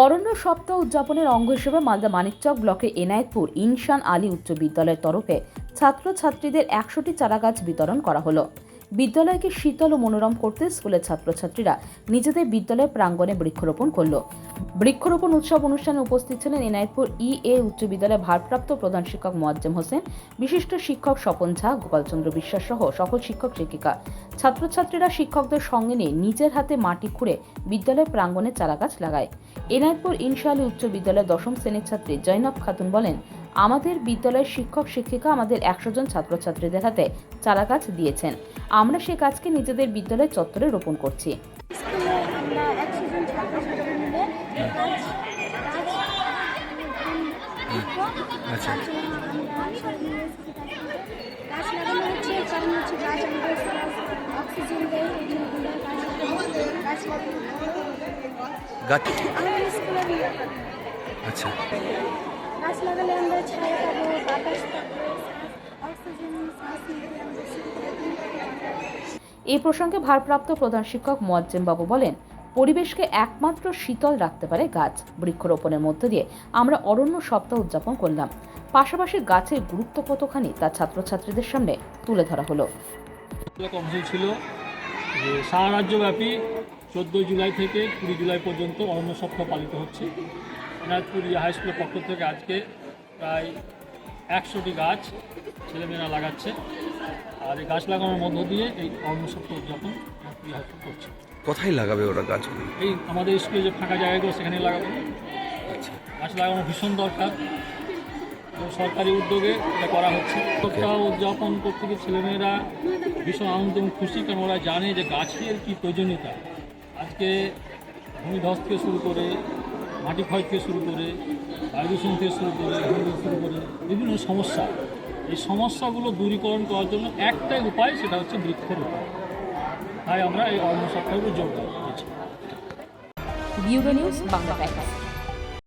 অরণ্য সপ্তাহ উদযাপনের অঙ্গ হিসেবে মালদা মানিকচক ব্লকের এনায়েতপুর ইনশান আলী উচ্চ বিদ্যালয়ের তরফে ছাত্রছাত্রীদের একশোটি চারাগাছ বিতরণ করা হলো। বিদ্যালয়কে শীতল ও মনোরম করতে স্কুলের ছাত্রছাত্রীরা নিজেদের বিদ্যালয় প্রাঙ্গণে বৃক্ষরোপণ করল। বৃক্ষরোপণ উৎসব অনুষ্ঠানে উপস্থিত ছিলেন এনায়েতপুর ই এ উচ্চ বিদ্যালয়ের ভারপ্রাপ্ত প্রধান শিক্ষক মোয়াজ্জেম হোসেন, বিশিষ্ট শিক্ষক স্বপন ঝা, গোপালচন্দ্র বিশ্বাস সহ সকল শিক্ষক শিক্ষিকা ছাত্রছাত্রীরা শিক্ষকদের সঙ্গে নিয়ে নিজের হাতে মাটি খুঁড়ে বিদ্যালয় প্রাঙ্গণে চারাগাছ লাগায়। এনায়েতপুর ইনশাআলী উচ্চ বিদ্যালয়ের দশম শ্রেণির ছাত্রী জৈনব খাতুন বলেন, আমাদের বিদ্যালয়ের শিক্ষক, শিক্ষিকা আমাদের একশো জন ছাত্রছাত্রীদের হাতে চারাগাছ দিয়েছেন। আমরা সে গাছকে নিজেদের বিদ্যালয় চত্বরে রোপণ করছি। আচ্ছা। গাছ লাগানো হচ্ছে, কারণ হচ্ছে গাছ আমাদের অক্সিজেন দেয় এই জন্য আমরা গাছ লাগানো গাছ? আচ্ছা। গাছ লাগালে আমরা ছায়া পাবো বাতাস পাবো অক্সিজেন শ্বাস নিতে আমাদের সুবিধা হবে। এই প্রসঙ্গে ভারপ্রাপ্ত প্রধান শিক্ষক মোয়াজ্জেম বাবু বলেন পরিবেশকে একমাত্র শীতল রাখতে পারে গাছ। বৃক্ষরোপণের মধ্য দিয়ে আমরা অরণ্য সপ্তাহ উদযাপন করলাম। পাশাপাশি গাছের গুরুত্ব কতখানি তা ছাত্রছাত্রীদের সামনে তুলে ধরা হলো। ছিল যে সারা রাজ্যব্যাপী চোদ্দোই জুলাই থেকে কুড়ি জুলাই পর্যন্ত অরণ্য সপ্তাহ পালিত হচ্ছে। এনায়তপুর হাই স্কুলের পক্ষ থেকে আজকে প্রায় একশোটি গাছ ছেলেমেয়েরা লাগাচ্ছে। আর এই গাছ লাগানোর মধ্য দিয়ে এই অরণ্য সপ্তাহ উদযাপন স্কুল করছে। কোথায় লাগাবে ওরা গাছ এই আমাদের স্কুলে যে ফাঁকা জায়গাগুলো সেখানে লাগাবো। আচ্ছা। গাছ লাগানো ভীষণ দরকার। সরকারি উদ্যোগে এটা করা হচ্ছে। সপ্তাহ উদযাপন করতে গিয়ে ছেলেমেয়েরা ভীষণ আনন্দ এবং খুশি কারণ ওরা জানে যে গাছের কী প্রয়োজনীয়তা। আজকে ভূমিধস থেকে শুরু করে, মাটি ক্ষয় থেকে শুরু করে বায়ু দূষণ থেকে শুরু করে ভূমি শুরু করে বিভিন্ন সমস্যা। এই সমস্যাগুলো দূরীকরণ করার জন্য একটাই উপায়, সেটা হচ্ছে বৃক্ষরোপণ। তাই আমরা এই অন্য সপ্তাহে করেছি হয়েছি নিউজ বাংলা